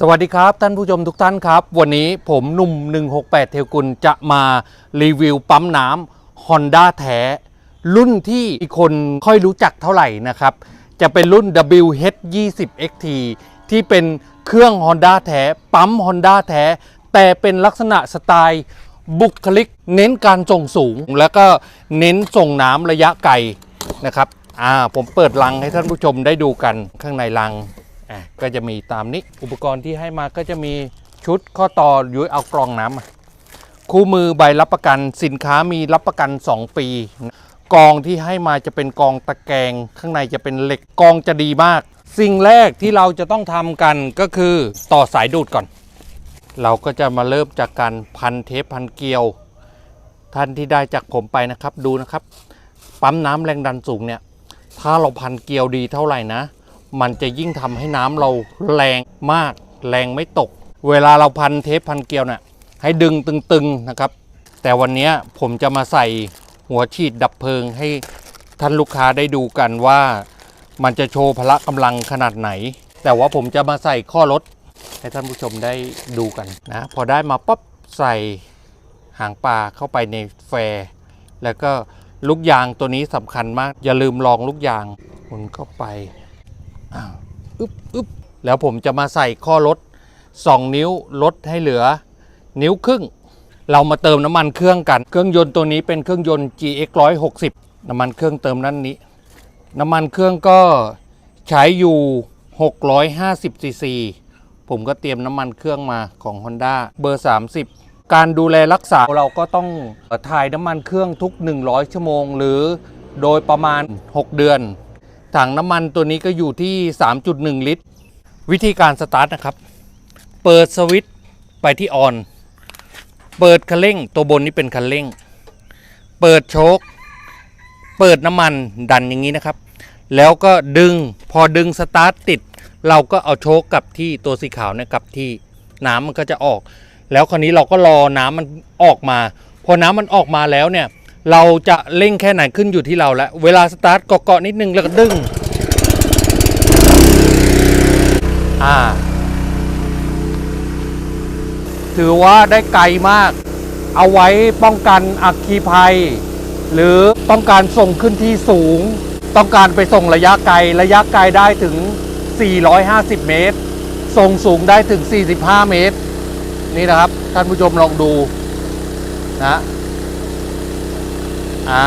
สวัสดีครับ ท่านผู้ชมทุกท่านครับ วันนี้ผมหนุ่ม 168 เทวกุลจะมารีวิวปั๊มน้ำ Honda แท้ รุ่นที่อีคนค่อยรู้จักเท่าไหร่นะครับ จะเป็นรุ่น WH20XT ที่เป็นเครื่อง Honda แท้ ปั๊ม Honda แท้ แต่เป็นลักษณะสไตล์บุคลิก เน้นการส่งสูง แล้วก็เน้นส่งน้ำระยะไกลนะครับอ่าผมเปิดลังให้ท่านผู้ชมได้ดูกันข้างในลัง อะก็จะมีตามนี้อุปกรณ์ที่ให้มาก็จะมีชุดข้อต่อยุ้ยเอากรองน้ำมาคู่มือใบรับประกันสินค้ามีรับประกัน 2 ปี กองที่ให้มาจะเป็นกองตะแกรงข้างในจะเป็นเหล็กกองจะดีมาก สิ่งแรกที่เราจะต้องทำกันก็คือต่อสายดูดก่อน เราก็จะมาเริ่มจากการพันเทปพันเกลียว ท่านที่ได้จากผมไปนะครับดูนะครับ ปั๊มน้ำแรงดันสูงเนี่ยถ้าเราพันเกลียวดีเท่าไหร่นะ มันจะยิ่งทำให้น้ำเราแรงมาก แรงไม่ตก เวลาเราพันเทปพันเกลียวน่ะให้ดึงตึงๆนะครับ แต่วันนี้ผมจะมาใส่หัวฉีดดับเพลิงให้ท่านลูกค้าได้ดูกันว่ามันจะโชว์พละกำลังขนาดไหน แต่ว่าผมจะมาใส่ข้อรถให้ท่านผู้ชมได้ดูกันนะ พอได้มาปั๊บใส่หางปลาเข้าไปในแฟร์แล้วก็ลูกยางตัวนี้สำคัญมาก อย่าลืมลองลูกยางหมุนเข้าไป อึ๊บอึ๊บแล้วผมจะมาใส่ข้อลด 2 นิ้วลดให้เหลือ นิ้วครึ่ง เรามาเติมน้ำมันเครื่องกัน เครื่องยนต์ตัวนี้เป็นเครื่องยนต์ GX 160น้ำมันเครื่องเติมด้านนี้ น้ำมันเครื่องก็ใช้อยู่ 650ซีซีผมก็เตรียมน้ำมันเครื่องมาของ Honda เบอร์ 30 การดูแลรักษาเราก็ต้องถ่ายน้ำมันเครื่องทุก 100 ชั่วโมง หรือโดยประมาณ 6 เดือน ถังน้ำมันตัวนี้ก็อยู่ที่ 3.1 ลิตร วิธีการสตาร์ทนะครับ เปิดสวิตช์ไปที่ออน เปิดคันเร่ง ตัวบนนี้เป็นคันเร่ง เปิดโชคเปิดน้ำมันดันอย่างนี้นะครับ แล้วก็ดึงพอดึงสตาร์ทติด เราก็เอาโชคกลับที่ตัวสีขาวเนี่ยกลับที่น้ำมันก็จะออก แล้วคราวนี้เราก็รอน้ำมันออกมา พอน้ำมันออกมาแล้วเนี่ย เราจะเร่งแค่ไหนขึ้นอยู่ที่เราแล้วเวลาสตาร์ทเกาะๆนิดนึงแล้วก็ดึงอ่า ถือว่าได้ไกลมาก เอาไว้ป้องกันอัคคีภัย หรือต้องการส่งขึ้นที่สูง ต้องการไปส่งระยะไกลระยะไกลได้ถึง 450 เมตร ส่งสูงได้ถึง 45 เมตร นี่นะครับ ท่านผู้ชมลองดูนะ อ่า